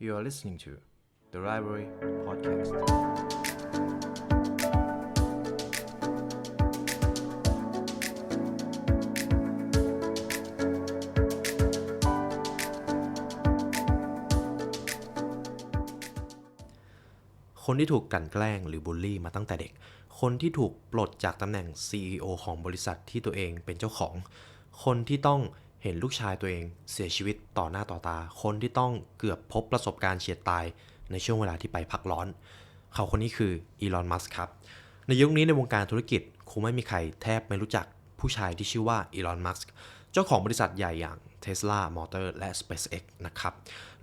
You are listening to the Rivalry Podcast. คนที่ถูกกลั่นแกล้งหรือบูลลี่มาตั้งแต่เด็ก คนที่ถูกปลดจากตำแหน่ง CEO ของบริษัทที่ตัวเองเป็นเจ้าของ คนที่ต้อง เห็นลูกชายตัวเองเสียชีวิตต่อหน้าต่อตา คนที่ต้องเกือบพบประสบการณ์เฉียดตายในช่วงเวลาที่ไปพักร้อน เขาคนนี้คืออีลอน มัสก์ครับ ในยุคนี้ในวงการธุรกิจคงไม่มีใครแทบไม่รู้จักผู้ชายที่ชื่อว่าอีลอน มัสก์เจ้าของบริษัทใหญ่อย่าง Tesla Motor และ SpaceX นะครับ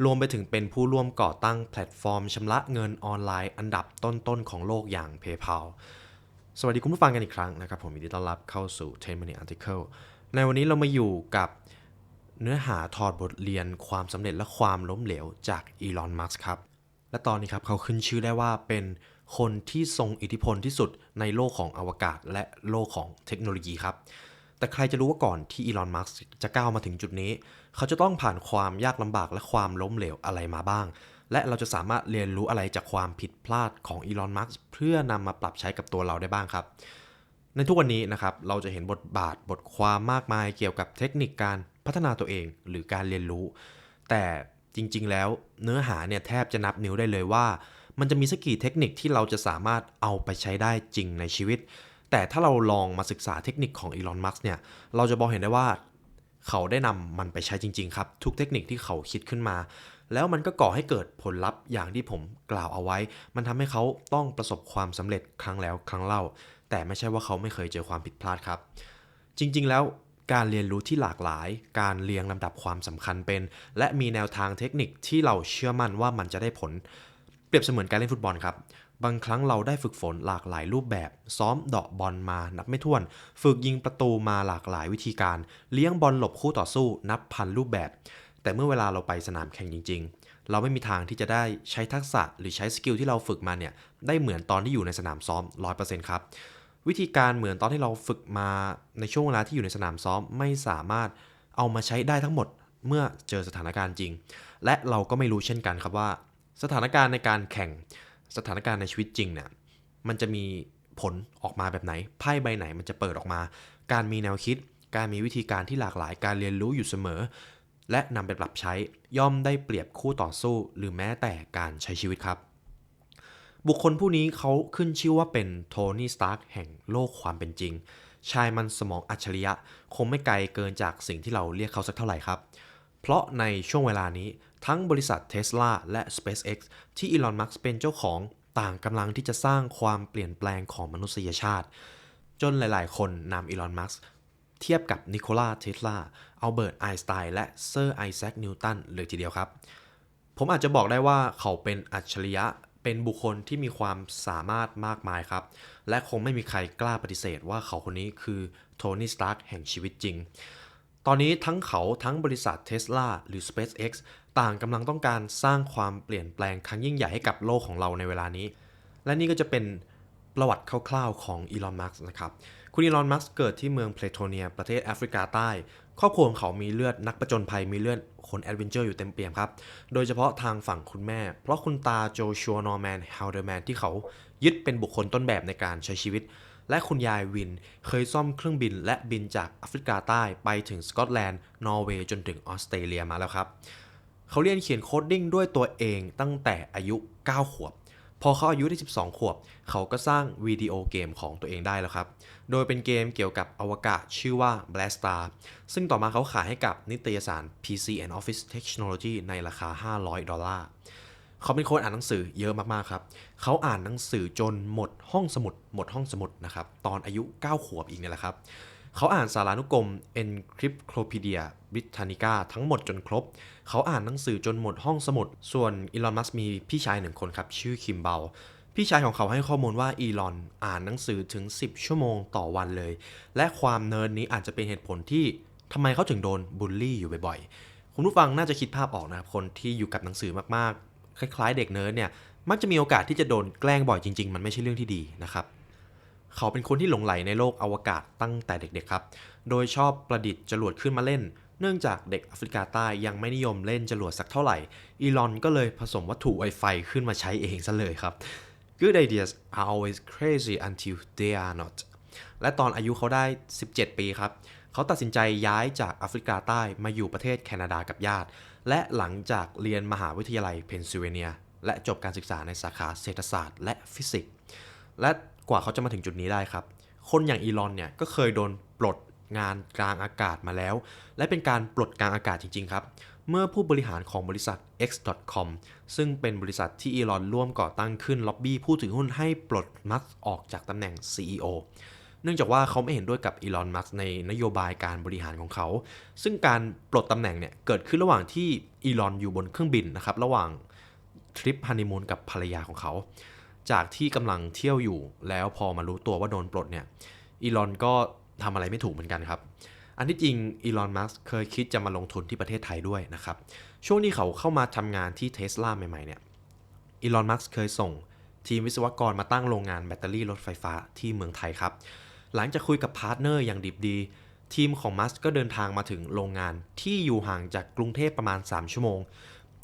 รวมไปถึงเป็นผู้ร่วมก่อตั้งแพลตฟอร์มชำระเงินออนไลน์อันดับต้นๆของโลกอย่าง PayPal สวัสดีคุณผู้ฟังกันอีกครั้งนะครับ ผมยินดีต้อนรับเข้าสู่10 Minute Article ในวันนี้เรามาอยู่กับเนื้อหาถอดบทเรียนความสำเร็จและความล้มเหลวจากอีลอน มัสก์ครับ และตอนนี้ครับเขาขึ้นชื่อได้ว่าเป็นคนที่ทรงอิทธิพลที่สุดในโลกของอวกาศและโลกของเทคโนโลยีครับ แต่ใครจะรู้ว่าก่อนที่อีลอน มัสก์จะก้าวมาถึงจุดนี้ เขาจะต้องผ่านความยากลำบากและความล้มเหลวอะไรมาบ้าง และเราจะสามารถเรียนรู้อะไรจากความผิดพลาดของอีลอน มัสก์เพื่อนำมาปรับใช้กับตัวเราได้บ้างครับ ในทุกวันนี้นะครับเราจะเห็นบทบาทบทความมากมายเกี่ยวกับเทคนิคการพัฒนาตัวเองหรือการเรียนรู้ แต่จริง ๆ แล้วเนื้อหาเนี่ยแทบจะนับนิ้วได้เลยว่า มันจะมีสักกี่เทคนิคที่เราจะสามารถเอาไปใช้ได้จริงในชีวิต แต่ถ้าเราลองมาศึกษาเทคนิคของอีลอนมัสเนี่ยเราจะบอกเห็นได้ว่าเขาได้นำมันไปใช้จริง ๆ ครับ ทุกเทคนิคที่เขาคิดขึ้นมา แล้วมันก็ก่อให้เกิดผลลัพธ์อย่างที่ผมกล่าวเอาไว้ มันทำให้เขาต้องประสบความสำเร็จครั้งแล้วครั้งเล่า แต่ไม่ใช่ว่าเขาไม่เคยเจอความผิดพลาดครับ จริงๆแล้วการเรียนรู้ที่หลากหลาย การเรียงลำดับความสำคัญเป็น และมีแนวทางเทคนิคที่เราเชื่อมั่นว่ามันจะได้ผล เปรียบเสมือนการเล่นฟุตบอลครับบางครั้งเราได้ฝึกฝนหลากหลายรูปแบบ ซ้อมเดาะบอลมานับไม่ถ้วน ฝึกยิงประตูมาหลากหลายวิธีการ เลี้ยงบอลหลบคู่ต่อสู้นับพันรูปแบบ แต่เมื่อเวลาเราไปสนามแข่งจริง ๆ เราไม่มีทางที่จะได้ใช้ทักษะหรือใช้สกิลที่เราฝึกมาเนี่ยได้เหมือนตอนที่อยู่ในสนามซ้อม 100%ครับ วิธีการเหมือนตอนที่เราฝึกมาในช่วงเวลาที่อยู่ในสนามซ้อมไม่สามารถเอามาใช้ได้ทั้งหมดเมื่อเจอสถานการณ์จริง และเราก็ไม่รู้เช่นกันครับว่า สถานการณ์ในการแข่งสถานการณ์ในชีวิตจริงเนี่ยมันจะมีผลออกมาแบบไหนไพ่ใบไหนมันจะเปิดออกมา การมีแนวคิด การมีวิธีการที่หลากหลายการเรียนรู้อยู่เสมอ และนำไปปรับใช้ย่อมได้เปรียบคู่ต่อสู้ หรือแม้แต่การใช้ชีวิตครับ บุคคลผู้นี้เขาขึ้นชื่อว่าเป็นโทนี่สตาร์กแห่งโลกความเป็นจริง ชายมันสมองอัจฉริยะ คงไม่ไกลเกินจากสิ่งที่เราเรียกเขาสักเท่าไหร่ครับ เพราะในช่วงเวลานี้ทั้งบริษัท Tesla และ SpaceX ที่อีลอนมัสก์เป็นเจ้าของต่างกำลังที่จะสร้างความเปลี่ยนแปลงของมนุษยชาติ จนหลายๆ คนนำอีลอนมัสก์เทียบกับนิโคลาเทสลาอัลเบิร์ตไอน์สไตน์และเซอร์ไอแซคนิวตันเลยทีเดียวครับ ผมอาจจะบอกได้ว่าเขาเป็นอัจฉริยะ เป็นบุคคลที่มีความสามารถมากมายครับ และคงไม่มีใครกล้าปฏิเสธว่าเขาคนนี้คือโทนี่ สตาร์กแห่งชีวิตจริง ตอนนี้ทั้งเขาทั้งบริษัท Tesla หรือ SpaceX ต่างกำลังต้องการสร้างความเปลี่ยนแปลงครั้งยิ่งใหญ่ให้กับโลกของเราในเวลานี้ และนี่ก็จะเป็นประวัติคร่าวๆของอีลอน มัสก์นะครับ คุณอีลอน มัสก์เกิดที่เมืองเพลโทเนีย ประเทศแอฟริกาใต้ ครอบครัวของเขามีเลือดนักประจนภัยมีเลือดคนแอดเวนเจอร์อยู่เต็มเปี่ยมครับ โดยเฉพาะทางฝั่งคุณแม่ เพราะคุณตาโจชัวนอร์แมนฮาวเดอร์แมนที่เขายึดเป็นบุคคลต้นแบบในการใช้ชีวิต และคุณยายวินเคยซ่อมเครื่องบินและบินจากแอฟริกาใต้ไปถึงสกอตแลนด์ นอร์เวย์จนถึงออสเตรเลียมาแล้วครับ เขาเรียนเขียนโคดดิ้งด้วยตัวเองตั้งแต่อายุ 9 ขวบ พอเขาอายุได้ 12 ขวบ เขาก็สร้างวิดีโอเกมของตัวเองได้แล้วครับ โดยเป็นเกมเกี่ยวกับอวกาศชื่อว่า Blastar ซึ่งต่อมาเขาขายให้กับนิตยสาร PC and Office Technology ในราคา 500 ดอลลาร์ เขาเป็นคนอ่านหนังสือเยอะมากๆครับ เขาอ่านหนังสือจนหมดห้องสมุด หมดห้องสมุดนะครับ ตอนอายุ 9 ขวบอีกเนี่ยแหละครับ เขาอ่านสารานุกรม Encyclopedia Britannica ทั้งหมดจนครบ เขาอ่านหนังสือจนหมดห้องสมุด ส่วนอีลอนมัสก์มีพี่ชายหนึ่งคนครับ ชื่อคิมเบลพี่ชายของเขาให้ข้อมูลว่าอีลอนอ่านหนังสือถึง 10 ชั่วโมงต่อวันเลย และความเนิร์ดนี้อาจจะเป็นเหตุผลที่ทำไมเขาถึงโดนบูลลี่อยู่บ่อยๆ คุณผู้ฟังน่าจะคิดภาพออกนะครับ คนที่อยู่กับหนังสือมากๆ คล้ายๆ เด็กเนิร์ดเนี่ย มักจะมีโอกาสที่จะโดนแกล้งบ่อยจริง ๆ มันไม่ใช่เรื่องที่ดีนะครับ เขาเป็นคนที่หลงไหลในโลกอวกาศตั้งแต่เด็กๆครับ โดยชอบประดิษฐ์จรวดขึ้นมาเล่น เนื่องจากเด็กแอฟริกาใต้ยังไม่นิยมเล่นจรวดสักเท่าไหร่ อีลอนก็เลยผสมวัตถุไวไฟขึ้นมาใช้เองซะเลยครับ Good ideas are always crazy until they are not และตอนอายุเขาได้ 17 ปีครับ เขาตัดสินใจย้ายจากแอฟริกาใต้มาอยู่ประเทศแคนาดากับญาติ และหลังจากเรียนมหาวิทยาลัยเพนซิลเวเนีย และจบการศึกษาในสาขาเศรษฐศาสตร์และฟิสิกส์ และ กว่าเขาจะมาถึงจุดนี้ได้ครับ คนอย่างอีลอนเนี่ยก็เคยโดนปลดงานกลางอากาศมาแล้ว และเป็นการปลดกลางอากาศจริง ๆ ครับ เมื่อผู้บริหารของบริษัท X.com ซึ่งเป็นบริษัทที่อีลอนร่วมก่อตั้งขึ้นล็อบบี้ผู้ถือหุ้นให้ปลดมัสออกจากตำแหน่ง CEO เนื่องจากว่าเขาไม่เห็นด้วยกับอีลอน มัสในนโยบายการบริหารของเขา ซึ่งการปลดตำแหน่งเนี่ยเกิดขึ้นระหว่างที่อีลอนอยู่บนเครื่องบินนะครับ ระหว่างทริปฮันนีมูนกับภรรยาของเขา จากที่กำลังเที่ยวอยู่ แล้วพอมารู้ตัวว่าโดนปลดเนี่ยอีลอนก็ทำอะไรไม่ถูกเหมือนกันครับ อันที่จริงอีลอนมัสก์เคยคิดจะมาลงทุนที่ประเทศไทยด้วยนะครับ ช่วงที่เขาเข้ามาทำงานที่เทสลาใหม่ๆเนี่ยอีลอนมัสก์เคยส่งทีมวิศวกรมาตั้งโรงงานแบตเตอรี่รถไฟฟ้าที่เมืองไทยครับ หลังจากคุยกับพาร์ทเนอร์อย่างดิบดี ทีมของมัสก์ก็เดินทางมาถึงโรงงานที่อยู่ห่างจากกรุงเทพประมาณ 3 ชั่วโมง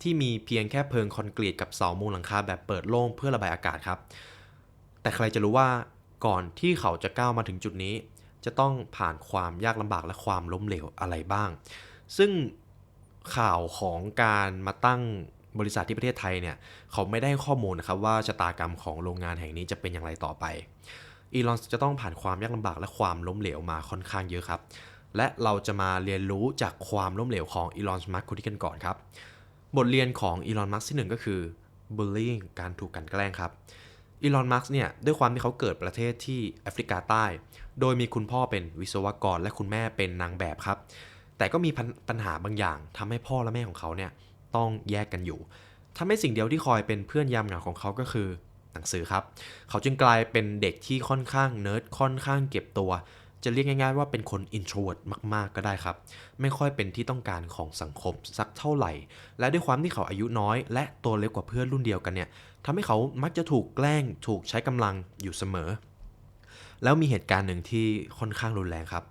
ที่มีเพียงแค่เพิงคอนกรีตกับเสามุงหลังคาแบบเปิดโล่งเพื่อระบายอากาศครับ แต่ใครจะรู้ว่าก่อนที่เขาจะก้าวมาถึงจุดนี้ จะต้องผ่านความยากลำบากและความล้มเหลวอะไรบ้าง ซึ่งข่าวของการมาตั้งบริษัทที่ประเทศไทยเนี่ย เขาไม่ได้ข้อมูลนะครับว่าชะตากรรมของโรงงานแห่งนี้จะเป็นอย่างไรต่อไป อีลอนจะต้องผ่านความยากลำบากและความล้มเหลวมาค่อนข้างเยอะครับ และเราจะมาเรียนรู้จากความล้มเหลวของอีลอน มัสก์คนนี้กันก่อนครับ บทเรียนของอีลอนมัสก์ที่หนึ่งก็คือ bullying การถูกกันแกล้งครับอีลอนมัสก์เนี่ยด้วยความที่เขาเกิดประเทศที่แอฟริกาใต้ โดยมีคุณพ่อเป็นวิศวกรและคุณแม่เป็นนางแบบครับ แต่ก็มีปัญปัญหาบางอย่างทำให้พ่อและแม่ของเขาเนี่ยต้องแยกกันอยู่ทำให้สิ่งเดียวที่คอยเป็นเพื่อนยามเหงาของเขาก็คือหนังสือครับ เขาจึงกลายเป็นเด็กที่ค่อนข้างเนิร์ดค่อนข้างเก็บตัว จะเรียกง่ายๆว่าเป็นคนอินโทรเวิร์ดมากๆก็ได้ครับ ไม่ค่อยเป็นที่ต้องการของสังคมสักเท่าไหร่ และด้วยความที่เขาอายุน้อย และตัวเล็กกว่าเพื่อนรุ่นเดียวกันเนี่ยทำให้เขามักจะถูกแกล้งถูกใช้กำลังอยู่เสมอ แล้วมีเหตุการณ์หนึ่งที่ค่อนข้างรุนแรงครับ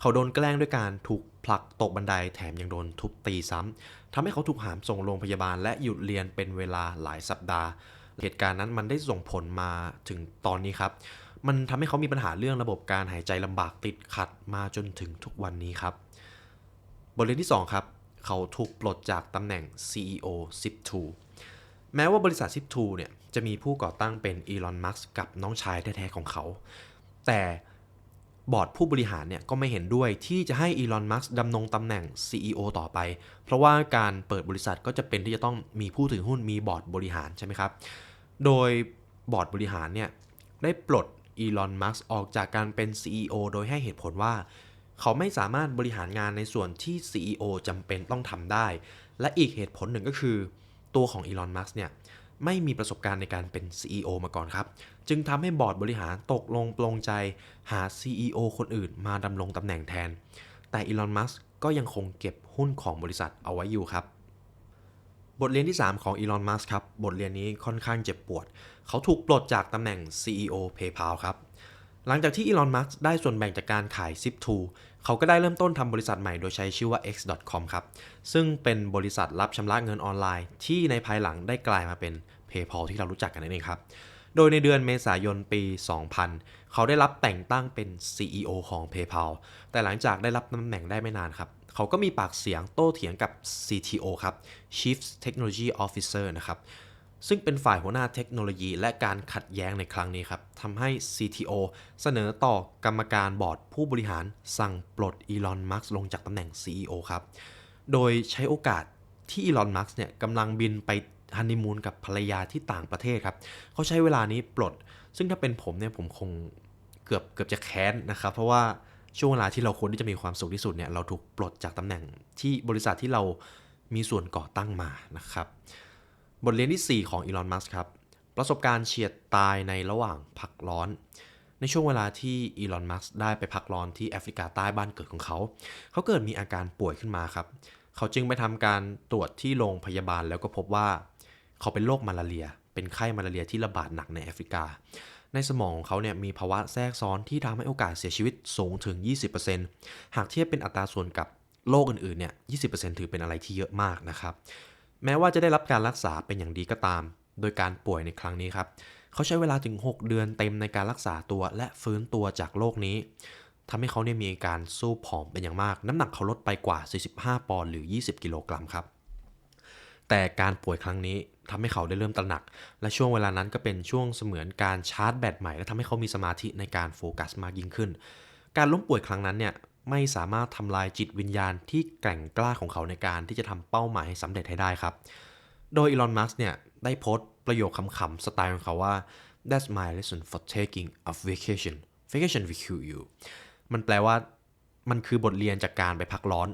เขาโดนแกล้งด้วยการถูกผลักตกบันไดแถมยังโดนทุบตีซ้ำทำให้เขาถูกหามส่งโรงพยาบาล และหยุดเรียนเป็นเวลาหลายสัปดาห์ เหตุการณ์นั้นมันได้ส่งผลมาถึงตอนนี้ครับ มันทำให้เขามีปัญหาเรื่องระบบการหายใจลำบากติดขัดมาจนถึงทุกวันนี้ครับ บทเรียนที่ 2 ครับ เขาถูกปลดจากตำแหน่ง CEO 10แม้ว่าบริษัท10เนี่ย จะมีผู้ก่อตั้งเป็นอีลอน มัสก์กับน้องชายแท้ๆของเขา แต่บอร์ดผู้บริหารเนี่ยก็ไม่เห็นด้วยที่จะให้อีลอน มัสก์ดำรงตำแหน่ง CEO ต่อไป เพราะว่าการเปิดบริษัทก็จะเป็นที่จะต้องมีผู้ถือหุ้นมีบอร์ดบริหารใช่ไหมครับ โดยบอร์ดบริหารเนี่ยได้ปลด อีลอน มัสออกจากการเป็น CEO โดยให้เหตุผลว่า เขาไม่สามารถบริหารงานในส่วนที่ CEO จำเป็นต้องทำได้ และอีกเหตุผลหนึ่งก็คือ ตัวของอีลอน มัสเนี่ยไม่มีประสบการณ์ในการเป็น CEO มาก่อนครับ จึงทำให้บอร์ดบริหารตกลงปลงใจหา CEO คนอื่นมาดำรงตำแหน่งแทน แต่อีลอน มัสก็ยังคงเก็บหุ้นของบริษัทเอาไว้อยู่ครับ บทเรียนที่ 3 ของอีลอน มัสครับ บทเรียนนี้ค่อนข้างเจ็บปวด เขาถูกปลดจากตำแหน่ง CEO PayPal ครับ หลังจากที่อีลอน มัสก์ได้ส่วนแบ่งจากการขาย Zip2 เขาก็ได้เริ่มต้นทำบริษัทใหม่โดยใช้ชื่อว่า X.com ครับ ซึ่งเป็นบริษัทรับชำระเงินออนไลน์ ที่ในภายหลังได้กลายมาเป็น PayPal ที่เรารู้จักกันนั่นเองครับ โดยในเดือนเมษายนปี 2000 เขาได้รับแต่งตั้งเป็น CEO ของ PayPal แต่หลังจากได้รับตำแหน่งได้ไม่นานครับเขาก็มีปากเสียงโต้เถียงกับ CTO ครับ Chief Technology Officer นะครับ ซึ่งเป็นฝ่ายหัวหน้าเทคโนโลยีและการขัดแย้งในครั้งนี้ครับทำให้ CTO เสนอต่อกรรมการบอร์ดผู้บริหารสั่งปลดอีลอน มัสก์ลงจากตำแหน่ง CEO ครับ โดยใช้โอกาสที่อีลอน มัสก์เนี่ยกำลังบินไปฮันนีมูนกับภรรยาที่ต่างประเทศครับ เขาใช้เวลานี้ปลด ซึ่งถ้าเป็นผมเนี่ยผมคงเกือบเกือบจะแค้นนะครับ เพราะว่าช่วงเวลาที่เราควรที่จะมีความสุขที่สุดเนี่ยเราถูกปลดจากตำแหน่งที่บริษัทที่เรามีส่วนก่อตั้งมานะครับ บทเรียนที่ 4 ของอีลอนมัสครับ ประสบการณ์เฉียดตายในระหว่างพักร้อน ในช่วงเวลาที่อีลอนมัสได้ไปพักร้อนที่แอฟริกาใต้บ้านเกิดของเขา เขาเกิดมีอาการป่วยขึ้นมาครับ เขาจึงไปทำการตรวจที่โรงพยาบาลแล้วก็พบว่า เขาเป็นโรคมาลาเรีย เป็นไข้มาลาเรียที่ระบาดหนักในแอฟริกา ในสมองของเขาเนี่ยมีภาวะแทรกซ้อนที่ทำให้โอกาสเสียชีวิตสูงถึง 20%หากเทียบเป็นอัตราส่วนกับโรคอื่นๆเนี่ย 20%ถือเป็นอะไรที่เยอะมากนะครับ แม้ว่าจะได้รับการรักษาเป็นอย่างดีก็ตาม โดยการป่วยในครั้งนี้ครับ เขาใช้เวลาถึง 6 เดือนเต็มในการรักษาตัวและฟื้นตัวจากโรคนี้ทำให้เขาเนี่ยมีอาการสู้ผอมเป็นอย่างมาก น้ำหนักเขาลดไปกว่า 45 ปอนด์หรือ 20 กิโลกรัมครับ แต่การป่วยครั้งนี้ทำให้เขาได้เริ่มตระหนัก และช่วงเวลานั้นก็เป็นช่วงเสมือนการชาร์จแบตใหม่ และทำให้เขามีสมาธิในการโฟกัสมากยิ่งขึ้น การล้มป่วยครั้งนั้นเนี่ย ไม่สามารถทำลายจิตวิญญาณที่แกร่งกล้าของเขาในการที่จะทำเป้าหมายให้สำเร็จให้ได้ครับ โดยอีลอน มัสเนี่ยได้โพสต์ประโยคคำๆสไตล์ของเขาว่า that's my lesson for taking a vacation vacation will kill you มันแปลว่ามันคือบทเรียนจากการไปพักร้อน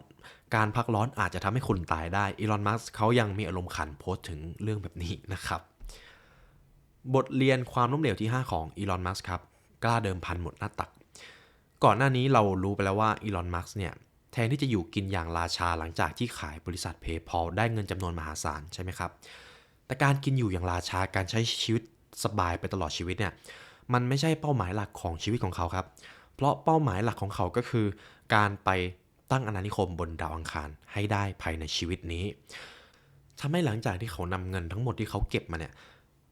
การพักร้อนอาจจะทำให้คุณตายได้ อีลอน มัสเขายังมีอารมณ์ขันโพสต์ถึงเรื่องแบบนี้นะครับ บทเรียนความล้มเหลวที่ 5 ของอีลอน มัสครับ กล้าเดิมพันหมดหน้าตัก ก่อนหน้านี้เรารู้ไปแล้วว่าอีลอน มัสเนี่ยแทนที่จะอยู่กินอย่างราชาหลังจากที่ขายบริษัท PayPal ได้เงินจำนวนมหาศาลใช่ไหมครับ แต่การกินอยู่อย่างราชาการใช้ชีวิตสบายไปตลอดชีวิตเนี่ยมันไม่ใช่เป้าหมายหลักของชีวิตของเขาครับ เพราะเป้าหมายหลักของเขาก็คือ การไปตั้งอาณานิคมบนดาวอังคารให้ได้ภายในชีวิตนี้ทำให้หลังจากที่เขานำเงินทั้งหมดที่เขาเก็บมาเนี่ย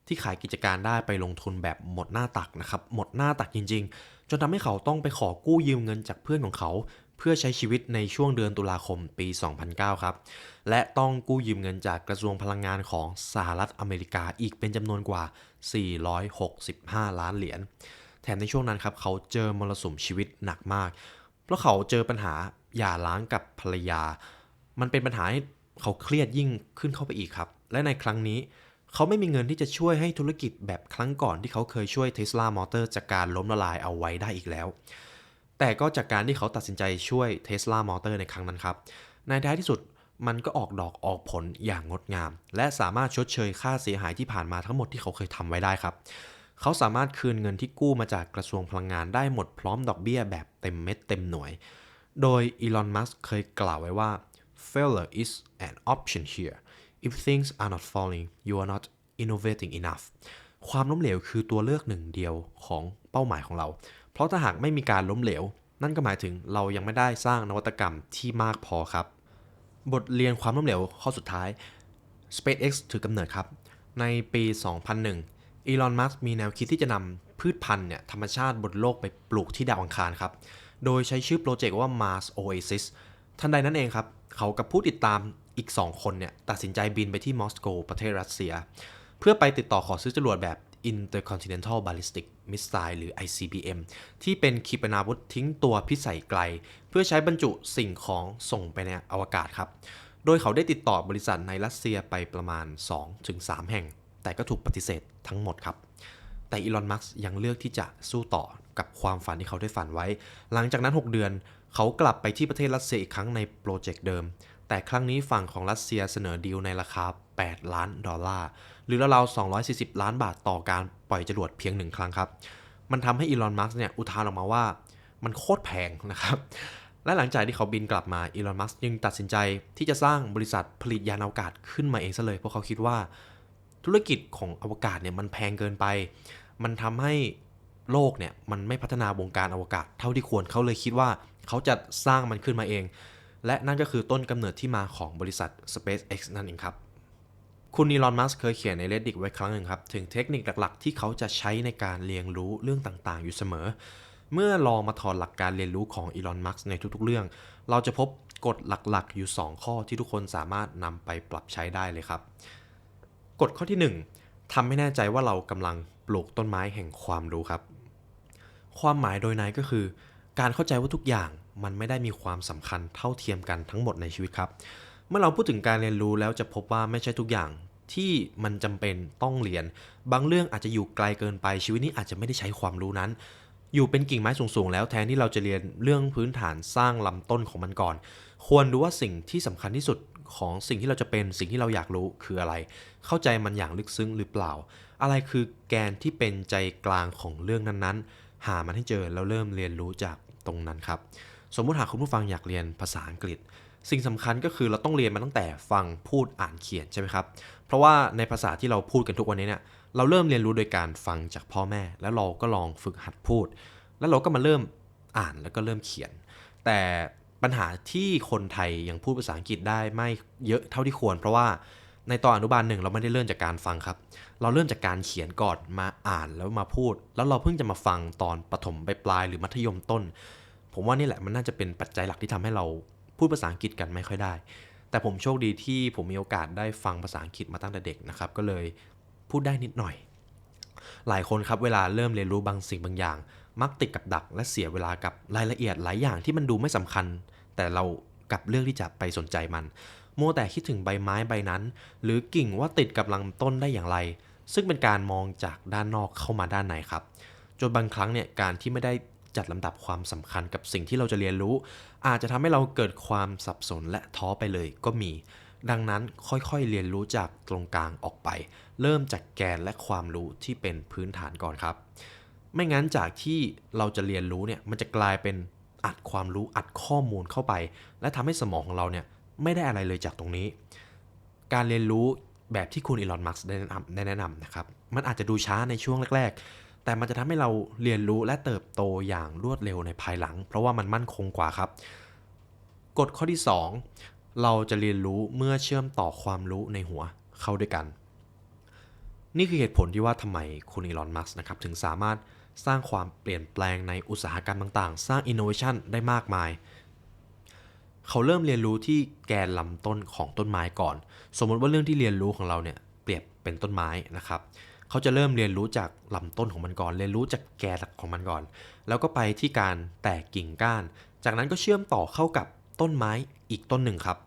ที่ขายกิจการได้ไปลงทุนแบบหมดหน้าตักนะครับหมดหน้าตักจริง ๆ จนทำให้เขาต้องไปขอกู้ยืมเงินจากเพื่อนของเขา เพื่อใช้ชีวิตในช่วงเดือนตุลาคมปี 2009 ครับ และต้องกู้ยืมเงินจากกระทรวงพลังงานของสหรัฐอเมริกาอีกเป็นจำนวนกว่า 465 ล้านเหรียญ แถมในช่วงนั้นครับเขาเจอมรสุมชีวิตหนักมาก เพราะเขาเจอปัญหาหย่าร้างกับภรรยา มันเป็นปัญหาให้เขาเครียดยิ่งขึ้นเข้าไปอีกครับ และในครั้งนี้ เขาไม่มีเงินที่จะช่วยให้ธุรกิจแบบครั้งก่อนที่เขาเคยช่วย Tesla Motor จากการล้มละลายเอาไว้ได้อีกแล้ว แต่ก็จากการที่เขาตัดสินใจช่วย Tesla Motor ในครั้งนั้นครับ ในท้ายที่สุดมันก็ออกดอกออกผลอย่างงดงาม และสามารถชดเชยค่าเสียหายที่ผ่านมาทั้งหมดที่เขาเคยทำไว้ได้ครับ เขาสามารถคืนเงินที่กู้มาจากกระทรวงพลังงานได้หมดพร้อมดอกเบี้ยแบบเต็มเม็ดเต็มหน่วย โดยอีลอน มัสเคยกล่าวไว้ว่า failure is an option here if things are not falling you are not innovating enough ความล้มเหลวคือตัวเลือกหนึ่งเดียวของเป้าหมายของเรา เพราะถ้าหากไม่มีการล้มเหลว นั่นก็หมายถึงเรายังไม่ได้สร้างนวัตกรรมที่มากพอครับ บทเรียนความล้มเหลวข้อสุดท้าย SpaceX ถือกำเนิดครับ ในปี 2001 อีลอน มัสมีแนวคิดที่จะนำพืชพันธุ์เนี่ยธรรมชาติบนโลกไปปลูกที่ดาวอังคารครับ โดยใช้ชื่อโปรเจกต์ว่า Mars Oasis ทันใดนั้นเองครับ เขากับผู้ติดตาม อีก 2 คนเนี่ยตัดสินใจบินไปที่มอสโกประเทศรัสเซีย เพื่อไปติดต่อขอซื้อจรวดแบบ Intercontinental Ballistic Missile หรือ ICBM ที่เป็นขีปนาวุธทิ้งตัวพิสัยไกล เพื่อใช้บรรจุสิ่งของส่งไปในอวกาศครับ โดยเขาได้ติดต่อบริษัทในรัสเซียไปประมาณ 2-3 แห่ง แต่ก็ถูกปฏิเสธทั้งหมดครับ แต่อีลอน มัสยังเลือกที่จะสู้ต่อกับความฝันที่เขาได้ฝันไว้ หลังจากนั้น 6 เดือน เขากลับไปที่ประเทศรัสเซียอีกครั้งในโปรเจกต์เดิม แต่ครั้งนี้ฝั่งของรัสเซียเสนอดีลในราคา 8 ล้านดอลลาร์ หรือราวๆ240 ล้านบาทต่อการปล่อยจรวดเพียงหนึ่งครั้งครับ มันทำให้อีลอน มัสเนี่ยอุทานออกมาว่ามันโคตรแพงนะครับ และหลังจากที่เขาบินกลับมาอีลอน มัสยังตัดสินใจที่จะสร้างบริษัทผลิตยานอวกาศขึ้นมาเองซะเลย เพราะเขาคิดว่า ธุรกิจของอวกาศเนี่ยมันแพงเกินไป มันทำให้โลกเนี่ยมันไม่พัฒนาวงการอวกาศเท่าที่ควรเขาเลยคิดว่าเขาจะสร้างมันขึ้นมาเอง และนั่นก็คือต้นกำเนิดที่มาของบริษัท SpaceX นั่นเองครับ คุณอีลอนมัสก์เคยเขียนใน Reddit ไว้ครั้งหนึ่งครับ ถึงเทคนิคหลักๆ ที่เขาจะใช้ในการเรียนรู้เรื่องต่างๆ อยู่เสมอ เมื่อลองมาถอดหลักการเรียนรู้ของอีลอนมัสก์ในทุกๆ เรื่อง เราจะพบกฎหลักๆ อยู่ 2 ข้อที่ทุกคนสามารถนำไปปรับใช้ได้เลยครับ กฎข้อที่ 1ทำให้แน่ใจว่าเรากำลังปลูกต้นไม้แห่งความรู้ครับ ความหมายโดยในก็คือ การเข้าใจว่าทุกอย่าง มันไม่ได้มีความสำคัญเท่าเทียมกันทั้งหมดในชีวิตครับ เมื่อเราพูดถึงการเรียนรู้แล้วจะพบว่าไม่ใช่ทุกอย่างที่มันจำเป็นต้องเรียน บางเรื่องอาจจะอยู่ไกลเกินไปชีวิตนี้อาจจะไม่ได้ใช้ความรู้นั้น อยู่เป็นกิ่งไม้สูงๆ แล้วแทนที่เราจะเรียนเรื่องพื้นฐานสร้างลำต้นของมันก่อน ควรดูว่าสิ่งที่สำคัญที่สุดของสิ่งที่เราจะเป็นสิ่งที่เราอยากรู้คืออะไร เข้าใจมันอย่างลึกซึ้งหรือเปล่า อะไรคือแกนที่เป็นใจกลางของเรื่องนั้นๆ หามันให้เจอแล้วเริ่มเรียนรู้จากตรงนั้นครับ สมมุติหากคุณผู้ฟังอยากเรียนภาษาอังกฤษ สิ่งสำคัญก็คือเราต้องเรียนมาตั้งแต่ฟังพูดอ่านเขียนใช่ไหมครับ เพราะว่าในภาษาที่เราพูดกันทุกวันนี้เนี่ยเราเริ่มเรียนรู้โดยการฟังจากพ่อแม่ แล้วเราก็ลองฝึกหัดพูด แล้วเราก็มาเริ่มอ่านแล้วก็เริ่มเขียน แต่ปัญหาที่คนไทยยังพูดภาษาอังกฤษได้ไม่เยอะเท่าที่ควร เพราะว่าในตอนอนุบาลหนึ่งเราไม่ได้เริ่มจากการฟังครับ เราเริ่มจากการเขียนก่อนมาอ่านแล้วมาพูด แล้วเราเพิ่งจะมาฟังตอนประถมปลายหรือมัธยมต้น ผมว่านี่แหละมันน่าจะเป็นปัจจัยหลักที่ทำให้เราพูดภาษาอังกฤษกันไม่ค่อยได้ แต่ผมโชคดีที่ผมมีโอกาสได้ฟังภาษาอังกฤษมาตั้งแต่เด็กนะครับ ก็เลยพูดได้นิดหน่อย หลายคนครับเวลาเริ่มเรียนรู้บางสิ่งบางอย่าง มักติดกับดักและเสียเวลากับรายละเอียดหลายอย่างที่มันดูไม่สำคัญ แต่เรากลับเลือกที่จะไปสนใจมันโมวแต่คิดถึงใบไม้ใบนั้น หรือกิ่งว่าติดกับลำต้นได้อย่างไร ซึ่งเป็นการมองจากด้านนอกเข้ามาด้านในครับ จนบางครั้งเนี่ยการที่ไม่ได้ จัดลำดับความสำคัญกับสิ่งที่เราจะเรียนรู้ อาจจะทำให้เราเกิดความสับสนและท้อไปเลยก็มี ดังนั้นค่อยๆเรียนรู้จากตรงกลางออกไป เริ่มจากแกนและความรู้ที่เป็นพื้นฐานก่อนครับ ไม่งั้นจากที่เราจะเรียนรู้เนี่ยมันจะกลายเป็นอัดความรู้อัดข้อมูลเข้าไป และทำให้สมองของเราเนี่ยไม่ได้อะไรเลยจากตรงนี้ การเรียนรู้แบบที่คุณอีลอน มัสก์ได้แนะนำได้แนะนำนะครับ มันอาจจะดูช้าในช่วงแรก ๆ แต่มันจะทำให้เราเรียนรู้และเติบโตอย่างรวดเร็วในภายหลัง เพราะว่ามันมั่นคงกว่าครับ กฎข้อที่ 2 เราจะเรียนรู้เมื่อเชื่อมต่อความรู้ในหัวเข้าด้วยกัน นี่คือเหตุผลที่ว่าทำไมคุณอีลอนมัสก์นะครับถึงสามารถสร้างความเปลี่ยนแปลงในอุตสาหกรรมต่างๆ สร้างอินโนเวชันได้มากมาย เขาเริ่มเรียนรู้ที่แกนลำต้นของต้นไม้ก่อน สมมติว่าเรื่องที่เรียนรู้ของเราเนี่ยเปรียบเป็นต้นไม้นะครับเขาจะเริ่มเรียนรู้จากลำต้นของมันก่อน เรียนรู้จากแกนหลักของมันก่อน แล้วก็ไปที่การแตกกิ่งก้าน จากนั้นก็เชื่อมต่อเข้ากับต้นไม้อีกต้นหนึ่งครับ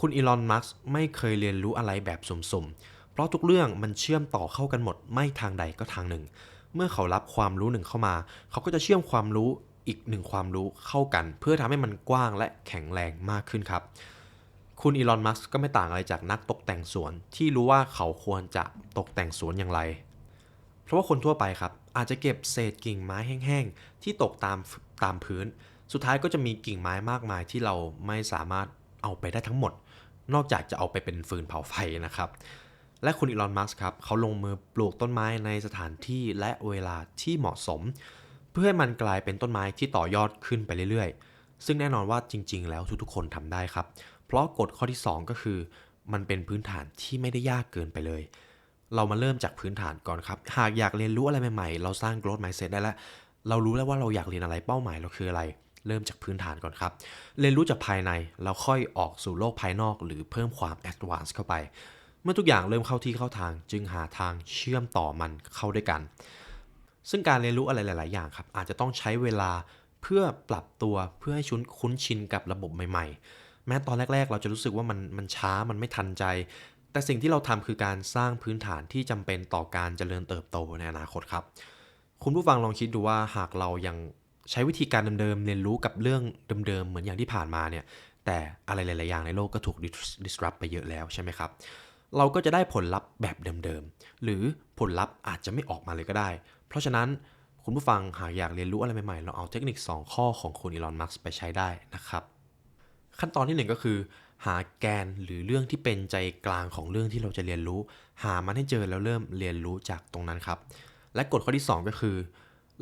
คุณอีลอนมัสก์ไม่เคยเรียนรู้อะไรแบบสุ่มๆ เพราะทุกเรื่องมันเชื่อมต่อเข้ากันหมดไม่ทางใดก็ทางหนึ่ง เมื่อเขารับความรู้หนึ่งเข้ามา เขาก็จะเชื่อมความรู้อีกหนึ่งความรู้เข้ากัน เพื่อทำให้มันกว้างและแข็งแรงมากขึ้นครับ คุณอีลอนมัสก์ก็ไม่ต่างอะไรจากนักตกแต่งสวน ที่รู้ว่าเขาควรจะตกแต่งสวนอย่างไร เพราะว่าคนทั่วไปครับ อาจจะเก็บเศษกิ่งไม้แห้งๆ ที่ตกตามตามพื้น สุดท้ายก็จะมีกิ่งไม้มากมายที่เราไม่สามารถเอาไปได้ทั้งหมด นอกจากจะเอาไปเป็นฟืนเผาไฟนะครับ และคุณอีลอนมัสก์ครับเขาลงมือปลูกต้นไม้ในสถานที่และเวลาที่เหมาะสม เพื่อให้มันกลายเป็นต้นไม้ที่ต่อยอดขึ้นไปเรื่อยๆ ซึ่งแน่นอนว่าจริง ๆ แล้วทุกๆคนทำได้ครับ เพราะกฎข้อที่ 2 ก็คือ มันเป็นพื้นฐานที่ไม่ได้ยากเกินไปเลย เรามาเริ่มจากพื้นฐานก่อนครับ หากอยากเรียนรู้อะไรใหม่ๆ เราสร้าง growth mindset ได้แล้ว เรารู้แล้วว่าเราอยากเรียนอะไรเป้าหมายเราคืออะไร เริ่มจากพื้นฐานก่อนครับ เรียนรู้จากภายในแล้วค่อยออกสู่โลกภายนอก หรือเพิ่มความ advance เข้าไป เมื่อทุกอย่างเริ่มเข้าที่เข้าทาง จึงหาทางเชื่อมต่อมันเข้าด้วยกัน ซึ่งการเรียนรู้อะไรหลาย ๆ อย่างครับอาจจะต้องใช้เวลาเพื่อปรับตัวเพื่อให้ชุนคุ้นชินกับระบบใหม่ ๆ แม้ตอนแรก ๆ เราจะรู้สึกว่ามันมันช้ามันไม่ทันใจ แต่สิ่งที่เราทำคือการสร้างพื้นฐานที่จำเป็นต่อการเจริญเติบโตในอนาคตครับ คุณผู้ฟังลองคิดดูว่าหากเรายังใช้วิธีการเดิมๆเรียนรู้กับเรื่องเดิมๆเหมือนอย่างที่ผ่านมาเนี่ยแต่อะไรหลายๆอย่างในโลกก็ถูก disrupt ไปเยอะแล้วใช่ไหมครับเราก็จะได้ผลลัพธ์แบบเดิมๆ หรือผลลัพธ์อาจจะไม่ออกมาเลยก็ได้ เพราะฉะนั้นคุณผู้ฟังหากอยากเรียนรู้อะไรใหม่ๆ เราเอาเทคนิค 2 ข้อของคุณอีลอน มัสก์ไปใช้ได้นะครับ ขั้นตอนที่ 1 ก็คือ หาแกนหรือเรื่องที่เป็นใจกลางของเรื่องที่เราจะเรียนรู้ หามันให้เจอแล้วเริ่มเรียนรู้จากตรงนั้นครับ และกฎข้อที่ 2 ก็คือ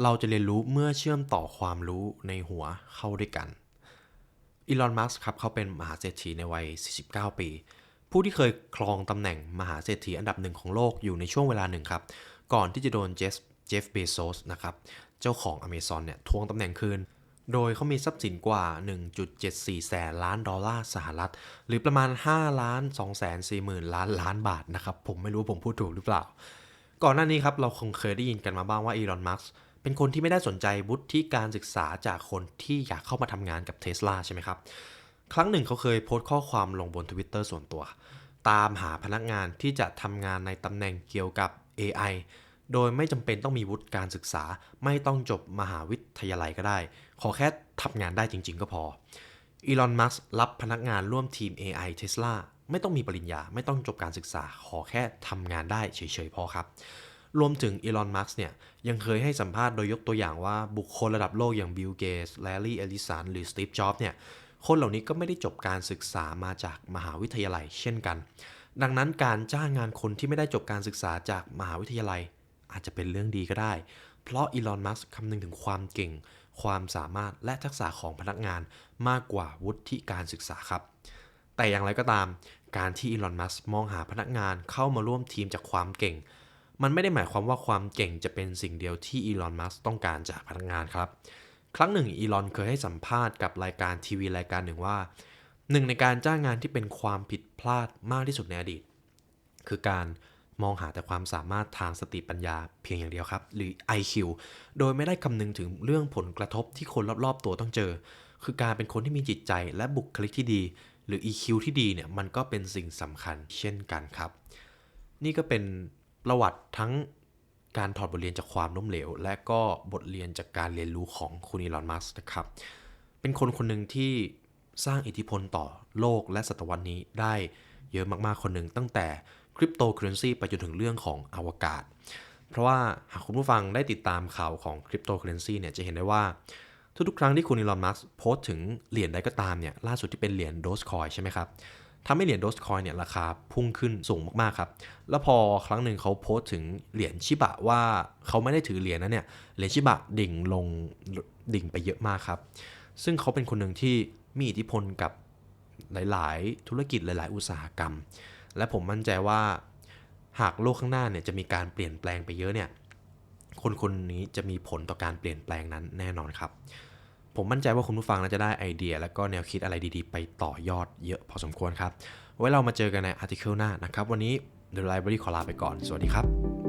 เราจะเรียนรู้เมื่อเชื่อมต่อความรู้ในหัวเข้าด้วยกันอีลอนมัสครับเขาเป็นมหาเศรษฐีในวัย 49 ปี ผู้ที่เคยครองตำแหน่งมหาเศรษฐีอันดับหนึ่งของโลกอยู่ในช่วงเวลาหนึ่งครับ ก่อนที่จะโดนเจฟเจฟเบโซสนะครับ เจ้าของ Amazon เนี่ยทวงตำแหน่งคืน โดยเขามีทรัพย์สินกว่า 1.74 แสนล้านดอลลาร์สหรัฐ หรือประมาณ 5 ล้าน2แสน4หมื่นล้านล้านบาทนะครับ ผมไม่รู้ผมพูดถูกหรือเปล่า ก่อนหน้านี้ครับ เราคงเคยได้ยินกันมาบ้างว่าอีลอน มัสก์เป็นคนที่ไม่ได้สนใจวุฒิการศึกษาจากคนที่อยากเข้ามาทำงานกับเท s l a ใช่ไหมครับ ครั้งหนึ่งเขาเคยโพสต์ข้อความลงบน Twitter ส่วนตัว ตามหาพนักงานที่จะทำงานในตำแหน่งเกี่ยวกับ AI โดยไม่จำเป็นต้องมีวุฒิการศึกษา ไม่ต้องจบมหาวิทยาลัยก็ได้ ขอแค่ทำงานได้จริง ๆ ก็พออีลอนมัสรับพนักงานร่วมทีม AI Tesla ไม่ต้องมีปริญญา ไม่ต้องจบการศึกษา ขอแค่ทำงานได้เฉยๆพอครับ รวมถึงอีลอนมัสเนี่ย ยังเคยให้สัมภาษณ์โดยยกตัวอย่างว่าบุคคลระดับโลกอย่างบิลเกสแลลี่เอลิสัน หรือสตีฟจ็อบเนี่ย คนเหล่านี้ก็ไม่ได้จบการศึกษามาจากมหาวิทยาลัยเช่นกัน ดังนั้นการจ้างงานคนที่ไม่ได้จบการศึกษาจากมหาวิทยาลัย อาจจะเป็นเรื่องดีก็ได้ เพราะอีลอน มัสก์คำนึงถึงความเก่ง ความสามารถและทักษะของพนักงานมากกว่าวุฒิการศึกษาครับ แต่อย่างไรก็ตาม การที่อีลอน มัสก์มองหาพนักงานเข้ามาร่วมทีมจากความเก่ง มันไม่ได้หมายความว่าความเก่งจะเป็นสิ่งเดียวที่อีลอน มัสก์ต้องการจากพนักงานครับ ครั้งหนึ่งอีลอนเคยให้สัมภาษณ์กับรายการทีวีรายการหนึ่งว่าหนึ่งในการจ้างงานที่เป็นความผิดพลาดมากที่สุดในอดีต คือการ มองหาแต่ความสามารถทางสติปัญญาเพียงอย่างเดียวครับ หรือ IQ โดยไม่ได้คำนึงถึงเรื่องผลกระทบที่คนรอบๆ ตัวต้องเจอ คือการเป็นคนที่มีจิตใจและบุคลิกที่ดี หรือ EQ ที่ดีเนี่ยมันก็เป็นสิ่งสำคัญเช่นกันครับ นี่ก็เป็นประวัติทั้งการถอดบทเรียนจากความล้มเหลว และก็บทเรียนจากการเรียนรู้ของคุณอีลอนมัสนะครับ เป็นคนคนหนึ่งที่สร้างอิทธิพลต่อโลกและศตวรรษนี้ได้เยอะมากๆคนหนึ่งตั้งแต่ คริปโตเคอเรนซีไปจนถึงเรื่องของอวกาศ เพราะว่าหากคุณผู้ฟังได้ติดตามข่าวของคริปโตเคอเรนซีเนี่ยจะเห็นได้ว่าทุกๆครั้งที่คุณอีลอนมัสก์โพสต์ถึงเหรียญใดก็ตามเนี่ยล่าสุดที่เป็นเหรียญโดสคอยใช่ไหมครับทำให้เหรียญโดสคอยเนี่ยราคาพุ่งขึ้นสูงมากๆครับ แล้วพอครั้งหนึ่งเขาโพสต์ถึงเหรียญชิบะว่าเขาไม่ได้ถือเหรียญนั้นเนี่ยเหรียญชิบะดิ่งลงดิ่งไปเยอะมากครับ ซึ่งเขาเป็นคนหนึ่งที่มีอิทธิพลกับหลาย ๆ ธุรกิจหลาย ๆ อุตสาหกรรม และผมมั่นใจว่าหากโลกข้างหน้าเนี่ยจะมีการเปลี่ยนแปลงไปเยอะเนี่ย คนคนนี้จะมีผลต่อการเปลี่ยนแปลงนั้นแน่นอนครับ ผมมั่นใจว่าคุณผู้ฟังน่าจะได้ไอเดีย และก็แนวคิดอะไรดีๆ ไปต่อยอดเยอะพอสมควรครับ ไว้เรามาเจอกันในอาร์ติเคิลหน้านะครับ วันนี้ The Library ขอลาไปก่อน สวัสดีครับ